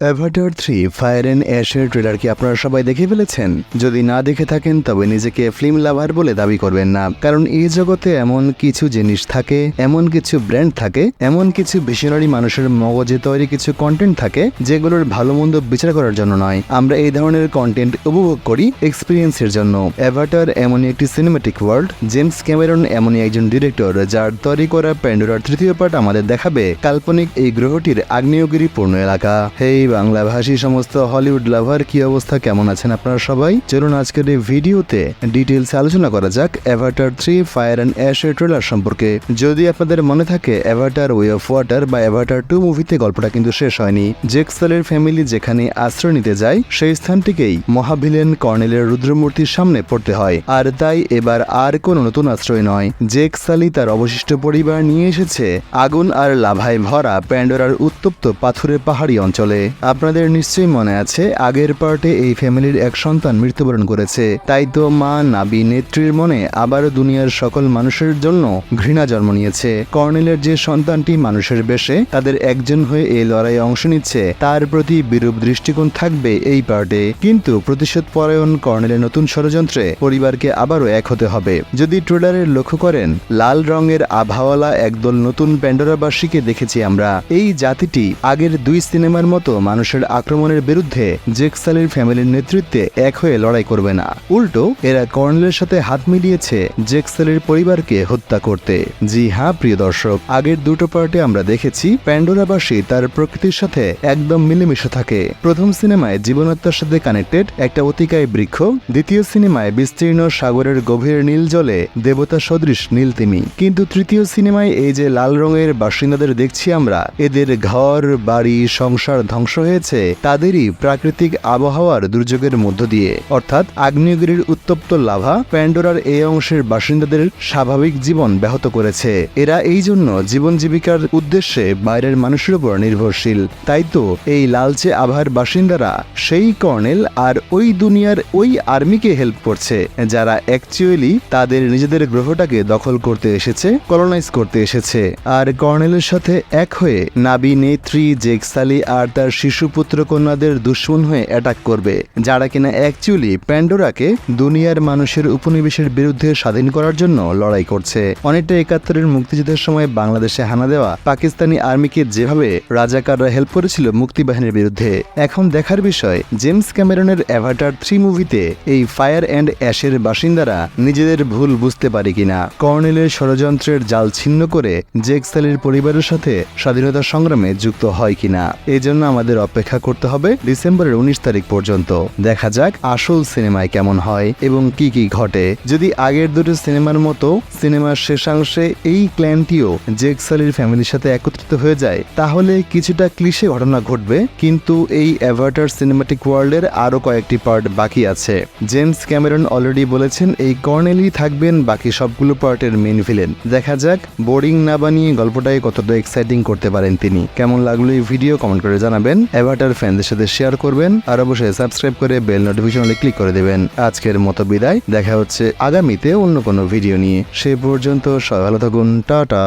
Avatar three fire and অ্যাশের trailer কি আপনারা সবাই দেখে ফেলেছেন? যদি না দেখে থাকেন, তবে নিজেকে ফিল্ম লাভার বলে দাবি করবেন না। কারণ এই জগতে এমন কিছু জিনিস থাকে, এমন কিছু ব্র্যান্ড থাকে, এমন কিছু ভিশনারি মানুষের মগজে তৈরি কিছু কন্টেন্ট থাকে, যেগুলোর ভালো মন্দ বিচার করার জন্য নয়। আমরা এই ধরনের কন্টেন্ট উপভোগ করি এক্সপিরিয়েন্সের জন্য। অ্যাভাটার এমনই একটি সিনেমেটিক ওয়ার্ল্ড জেমস ক্যামেরন এমনই একজন ডিরেক্টর যার তৈরি করা প্যান্ডোরার তৃতীয় পার্ট আমাদের দেখাবে। কাল্পনিক এই গ্রহটির আগ্নেয়গিরি পূর্ণ এলাকা। হেই বাংলা ভাষী সমস্ত হলিউড লাভার কি অবস্থা? কেমন আছেন আপনারা সবাই? চলুন আজকের এই ভিডিওতে ডিটেলস আলোচনা করা যাক অ্যাভাটার থ্রি ফায়ার অ্যান্ড অ্যাশের ট্রেলার সম্পর্কে। যদি আপনাদের মনে থাকে অ্যাভাটার ওয়ে অফ ওয়াটার বা অ্যাভাটার টু মুভিতে গল্পটা কিন্তু শেষ হয়নি জেক্সেলের ফ্যামিলি যেখানে আশ্রয় নিতে যায়, সেই স্থানটিকেই মহাভিলেন কর্নেলের রুদ্রমূর্তির সামনে পড়তে হয়। আর তাই এবার আর কোনো নতুন আশ্রয় নয়। জেক সালি তার অবশিষ্ট পরিবার নিয়ে এসেছে আগুন আর লাভায় ভরা প্যান্ডোরার উত্তপ্ত পাথুরে পাহাড়ি অঞ্চলে। আপনাদের নিশ্চয়ই মনে আছে, আগের পার্টে এই ফ্যামিলির এক সন্তান মৃত্যুবরণ করেছে। তাই তো মা নাবি নেত্রীর মনে আবারও দুনিয়ার সকল মানুষের জন্য ঘৃণা জন্ম নিয়েছে। কর্নেলের যে সন্তানটি মানুষের বেশে, তাদের একজন হয়ে এই লড়াইয়ে অংশ নিচ্ছে। তার প্রতি বিরূপ দৃষ্টিকোণ থাকবে এই পার্টে। কিন্তু প্রতিশোধ পরায়ণ কর্নেলের নতুন ষড়যন্ত্রে পরিবারকে আবারও এক হতে হবে। যদি ট্রেলারের লক্ষ্য করেন, লাল রঙের আভাওয়ালা একদল নতুন প্যান্ডোরাবাসীকে দেখেছি আমরা। এই জাতিটি আগের দুই সিনেমার মতো মানুষের আক্রমণের বিরুদ্ধে জেকসালের ফ্যামিলির নেতৃত্বে এক হয়ে লড়াই করবে না। উল্টো, এরা কর্নেলের সাথে হাত মিলিয়েছে জেকসালের পরিবারকে হত্যা করতে। জি হ্যাঁ প্রিয় দর্শক, আগের দুটো পার্টে আমরা দেখেছি প্যান্ডোরাবাসী তার প্রকৃতির সাথে একদম মিলেমিশে থাকে। প্রথম সিনেমায় জীবনত্তার সাথে কানেক্টেড একটা অতিকায় বৃক্ষ, দ্বিতীয় সিনেমায় বিস্তীর্ণ সাগরের গভীর নীল জলে দেবতা সদৃশ নীল তিমি কিন্তু তৃতীয় সিনেমায় এই যে লাল রঙের বাসিন্দাদের দেখছি আমরা, এদের ঘর, বাড়ি, সংসার ধ্বংস হয়েছে, তাদেরই প্রাকৃতিক আবহাওয়ার দুর্যোগের মধ্য দিয়ে। অর্থাৎ আগ্নেয়গিরির উত্তপ্ত লাভা প্যান্ডোরার এই অংশের বাসিন্দাদের স্বাভাবিক জীবন ব্যাহত করেছে। এরা এই জন্য জীবন জীবিকার উদ্দেশ্যে বাইরের মানুষের উপর নির্ভরশীল। তাই তো এই লালচে আবহার বাসিন্দারা সেই কর্নেল আর ওই দুনিয়ার ওই আর্মিকে হেল্প করছে, যারা অ্যাকচুয়ালি তাদের নিজেদের গ্রহটাকে দখল করতে এসেছে কলোনাইজ করতে এসেছে। আর কর্নেলের সাথে এক হয়ে নাবি নেত্রী জেকসালি আর তার শিশুপুত্র কন্যাদের দুশ্মন হয়ে অ্যাটাক করবে, যারা কিনা অ্যাকচুয়ালি প্যান্ডোরাকে দুনিয়ার মানুষের উপনিবেশের বিরুদ্ধে স্বাধীন করার জন্য লড়াই করছে। অনেকটা একাত্তরের মুক্তিযুদ্ধের সময় বাংলাদেশে হানা দেওয়া পাকিস্তানি আর্মিকে যেভাবে রাজাকাররা হেল্প করেছিল মুক্তিবাহিনীর বিরুদ্ধে, এখন দেখার বিষয় জেমস ক্যামেরনের অ্যাভাটার থ্রি মুভিতে এই ফায়ার অ্যান্ড অ্যাশের বাসিন্দারা নিজেদের ভুল বুঝতে পারে কিনা। কর্নেলের ষড়যন্ত্রের জাল ছিন্ন করে জেকসালের পরিবারের সাথে স্বাধীনতা সংগ্রামে যুক্ত হয় কিনা। এই জন্য আমাদের অপেক্ষা করতে হবে ডিসেম্বরের উনিশ তারিখ পর্যন্ত। দেখা যাক আসল সিনেমায় কেমন হয় এবং কি কি ঘটে। যদি আগের দুটো সিনেমার মতো সিনেমার শেষাংশে এই ক্ল্যানটিও জেকসালের ফ্যামিলির সাথে একত্রিত হয়ে যায়, তাহলে কিছুটা ক্লিশে ঘটনা ঘটবে, কিন্তু এই অ্যাভার্টার সিনেমাটিক ওয়ার্ল্ডের আরও কয়েকটি পার্ট বাকি আছে। জেমস ক্যামেরন অলরেডি বলেছেন এই কর্নেলই থাকবেন বাকি সবগুলো পার্টের মেন ভিলেন। দেখা যাক, বোরিং না বানিয়ে গল্পটাকে কতটা এক্সাইটিং করতে পারেন তিনি। কেমন লাগল এই ভিডিও কমেন্ট করে জানাবেন। অ্যাভাটার ফ্যানদের সাথে শেয়ার করবেন, আর অবশ্যই সাবস্ক্রাইব করে বেল নোটিফিকেশনে ক্লিক করে দেবেন। আজকের মতো বিদায়, দেখা হচ্ছে আগামীতে অন্য কোনো ভিডিও নিয়ে। সে পর্যন্ত সবাই ভালো থাকুন, টাটা।